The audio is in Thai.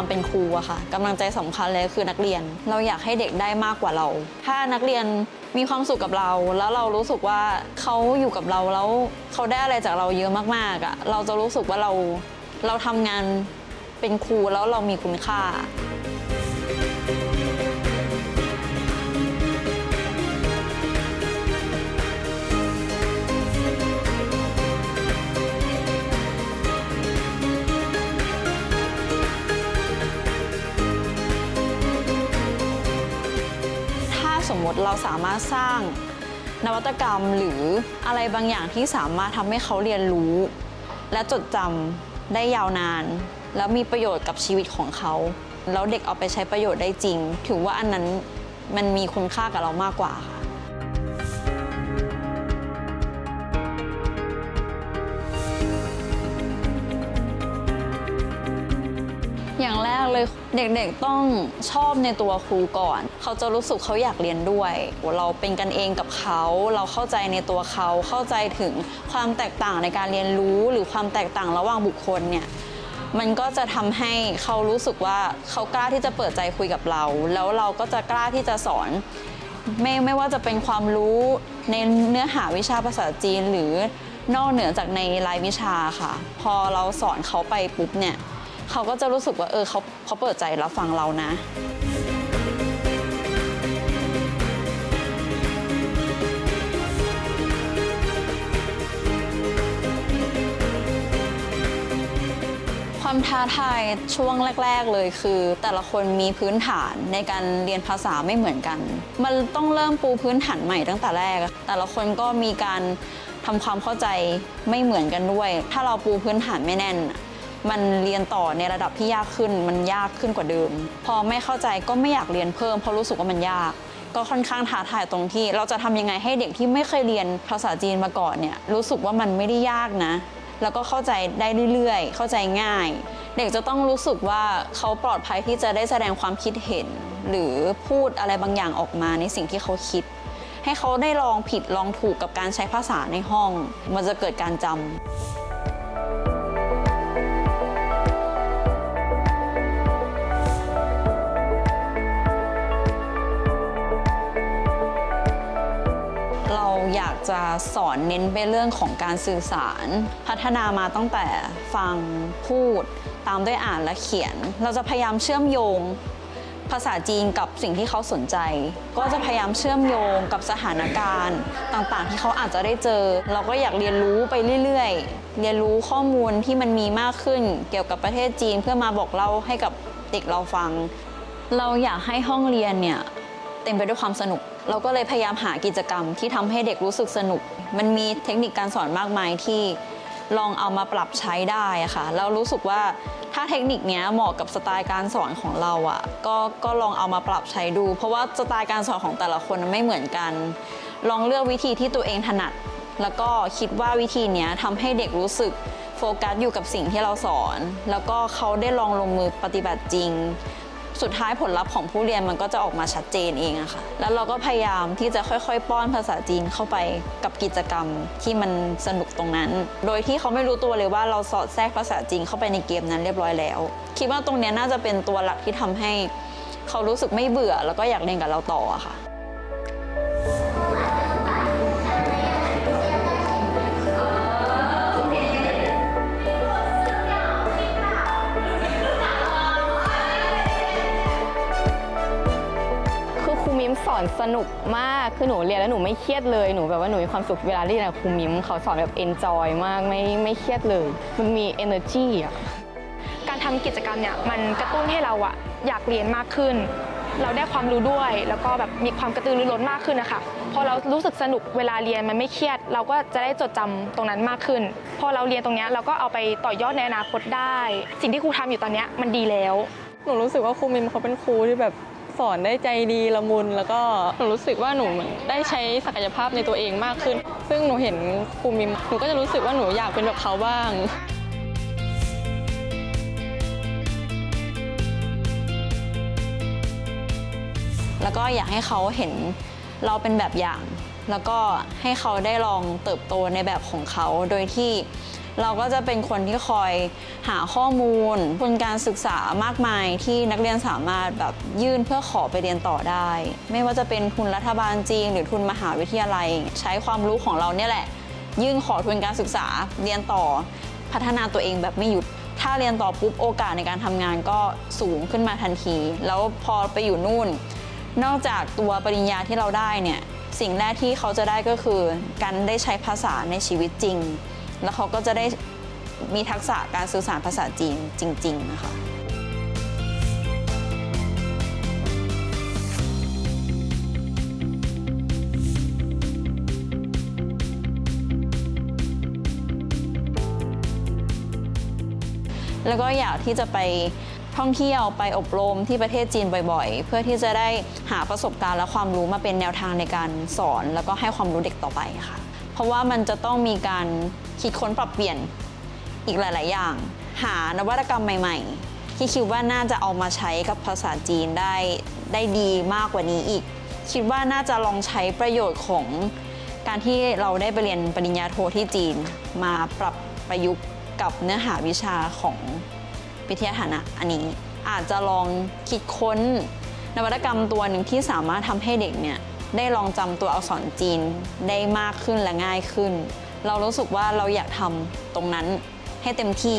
ความเป็นครูอะค่ะกำลังใจสำคัญเลยคือนักเรียน เราอยากให้เด็กได้มากกว่าเรา ถ้านักเรียนมีความสุขกับเรา แล้วเรารู้สึกว่าเขาอยู่กับเราแล้วเขาได้อะไรจากเราเยอะมากๆอะเราจะรู้สึกว่าเราเราทำงานเป็นครูแล้วเรามีคุณค่า สมมติเราสามารถสร้างนวัตกรรมหรืออะไรบางอย่างที่สามารถทำให้เขาเรียนรู้ และจดจำได้ยาวนาน แล้วมีประโยชน์กับชีวิตของเขา แล้วเด็กเอาไปใช้ประโยชน์ได้จริง ถือว่าอันนั้นมันมีคุณค่ากับเรามากกว่าค่ะ อย่างแรกเลยเด็กๆต้องชอบในตัวครูก่อน เขาจะรู้สึกเขาอยากเรียนด้วย เราเป็นกันเองกับเขา เราเข้าใจในตัวเขาเข้าใจถึงความแตกต่างในการเรียนรู้หรือความแตกต่างระหว่างบุคคลเนี่ยมันก็จะทำให้เขารู้สึกว่าเขากล้าที่จะเปิดใจคุยกับเรา แล้วเราก็จะกล้าที่จะสอน ไม่ไม่ว่าจะเป็นความรู้ในเนื้อหาวิชาภาษาจีนหรือนอกเหนือจากในรายวิชาค่ะ พอเราสอนเขาไปปุ๊บเนี่ย เขาก็จะรู้สึกว่าเออเขาเขาเปิดใจรับฟังเรานะ ความท้าทายช่วงแรก ๆ เลยคือ แต่ละคนมีพื้นฐานในการเรียนภาษาไม่เหมือนกัน มันต้องเริ่มปูพื้นฐานใหม่ตั้งแต่แรก แต่ละคนก็มีการทำความเข้าใจไม่เหมือนกันด้วย ถ้าเราปูพื้นฐานไม่แน่น มันเรียนต่อในระดับที่ยากขึ้น มันยากขึ้นกว่าเดิม พอไม่เข้าใจก็ไม่อยากเรียนเพิ่มเพราะรู้สึกว่ามันยาก ก็ค่อนข้างท้าทายตรงที่ เราจะทำยังไงให้เด็กที่ไม่เคยเรียนภาษาจีนมาก่อนเนี่ยรู้สึกว่ามันไม่ได้ยากนะ แล้วก็เข้าใจได้เรื่อยๆ เข้าใจง่าย เด็กจะต้องรู้สึกว่าเขาปลอดภัยที่จะได้แสดงความคิดเห็น หรือพูดอะไรบางอย่างออกมาในสิ่งที่เขาคิด ให้เขาได้ลองผิดลองถูกกับการใช้ภาษาในห้อง มันจะเกิดการจำ จะสอนเน้นไปเรื่องของการสื่อสาร พัฒนามาตั้งแต่ฟังพูด ตามด้วยอ่านและเขียน เราจะพยายามเชื่อมโยงภาษาจีนกับสิ่งที่เขาสนใจ ก็จะพยายามเชื่อมโยงกับสถานการณ์ ต่างๆ ที่เขาอาจจะได้เจอ เราก็อยากเรียนรู้ไปเรื่อยๆ เรียนรู้ข้อมูลที่มันมีมากขึ้น เกี่ยวกับประเทศจีนเพื่อมาบอกเล่าให้กับเด็กเราฟัง เราอยากให้ห้องเรียนเนี่ยเต็มไปด้วยความสนุก เราก็เลยพยายามหากิจกรรมที่ทำให้เด็กรู้สึกสนุก มันมีเทคนิคการสอนมากมายที่ลองเอามาปรับใช้ได้ะค่ะแล้วรู้สึกว่าถ้าเทคนิคนี้เหมาะกับสไตล์การสอนของเราอะก็ก็ลองเอามาปรับใช้ดู เพราะว่าสไตล์การสอนของแต่ละคนไม่เหมือนกัน ลองเลือกวิธีที่ตัวเองถนัด แล้วก็คิดว่าวิธีนี้ทำให้เด็กรู้สึกโฟกัสอยู่กับสิ่งที่เราสอน แล้วก็เขาได้ลองลงมือปฏิบัติจริง สุดท้ายผลลัพธ์ของผู้เรียนมันก็จะออกมาชัดเจนเองอะค่ะ แล้วเราก็พยายามที่จะค่อยๆ ป้อนภาษาจีนเข้าไปกับกิจกรรมที่มันสนุกตรงนั้น โดยที่เขาไม่รู้ตัวเลยว่าเราสอดแทรกภาษาจีนเข้าไปในเกมนั้นเรียบร้อยแล้ว คิดว่าตรงนี้น่าจะเป็นตัวหลักที่ทำให้ เขารู้สึกไม่เบื่อแล้วก็อยากเรียนกับเราต่ออะค่ะ อนสนุกมาก คือหนูเรียนแล้วหนูไม่เครียดเลย หนูแบบว่าหนูมีความสุขเวลาเรียนกับครูมิมเขาสอนแบบเอนจอยมาก ไม่ไม่เครียดเลย มันมี energy อะ การทำกิจกรรมเนี่ยมันกระตุ้นให้เราอะอยากเรียนมากขึ้น เราได้ความรู้ด้วย แล้วก็แบบมีความกระตือรือร้นมากขึ้นนะคะ พอเรารู้สึกสนุกเวลาเรียนมันไม่เครียด เราก็จะได้จดจำตรงนั้นมากขึ้น พอเราเรียนตรงเนี้ยเราก็เอาไปต่อยอดในอนาคตได้ สิ่งที่ครูทำอยู่ตอนเนี้ยมันดีแล้ว หนูรู้สึกว่าครูมิมเขาเป็นครูที่แบบ สอนได้ใจดีละมุน แล้วก็หนูรู้สึกว่าหนูได้ใช้ศักยภาพในตัวเองมากขึ้น ซึ่งหนูเห็นครูมิมหนูก็จะรู้สึกว่าหนูอยากเป็นแบบเขาบ้างแล้วก็อยากให้เขาเห็นเราเป็นแบบอย่าง แล้วก็ให้เขาได้ลองเติบโตในแบบของเขา โดยที่ เราก็จะเป็นคนที่คอยหาข้อมูลทุนการศึกษามากมายที่นักเรียนสามารถแบบยื่นเพื่อขอไปเรียนต่อได้ ไม่ว่าจะเป็นทุนรัฐบาลจริงหรือทุนมหาวิทยาลัย ใช้ความรู้ของเราเนี่ยแหละ ยื่นขอทุนการศึกษาเรียนต่อ พัฒนาตัวเองแบบไม่หยุดถ้าเรียนต่อปุ๊บโอกาสในการทำงานก็สูงขึ้นมาทันที แล้วพอไปอยู่นู่น นอกจากตัวปริญญาที่เราได้เนี่ย สิ่งแรกที่เขาจะได้ก็คือ การได้ใช้ภาษาในชีวิตจริง แล้วเขาก็จะได้มีทักษะการสื่อสารภาษาจีนจริงๆนะคะแล้วก็อยากที่จะไปท่องเที่ยวไปอบรมที่ประเทศจีนบ่อยๆ เพื่อที่จะได้หาประสบการณ์และความรู้มาเป็นแนวทางในการสอน แล้วก็ให้ความรู้เด็กต่อไปค่ะ ราะว่ามันจะต้องมีการคิดค้นปรับเปลี่ยนอีกหลาย ๆ อย่าง หานวัตกรรมใหม่ ๆ ที่คิดว่าน่าจะเอามาใช้กับภาษาจีนได้ได้ดีมากกว่านี้อีก คิดว่าน่าจะลองใช้ประโยชน์ของการที่เราได้ไปเรียนปริญญาโทที่จีน มาปรับประยุกต์กับเนื้อหาวิชาของวิทยาฐานะอันนี้อาจจะลองคิดค้นนวัตกรรมตัวหนึ่งที่สามารถทำให้เด็กเนี่ย ได้ลองจำตัวอักษรจีนได้มากขึ้นและง่ายขึ้น เรารู้สึกว่าเราอยากทำตรงนั้นให้เต็มที่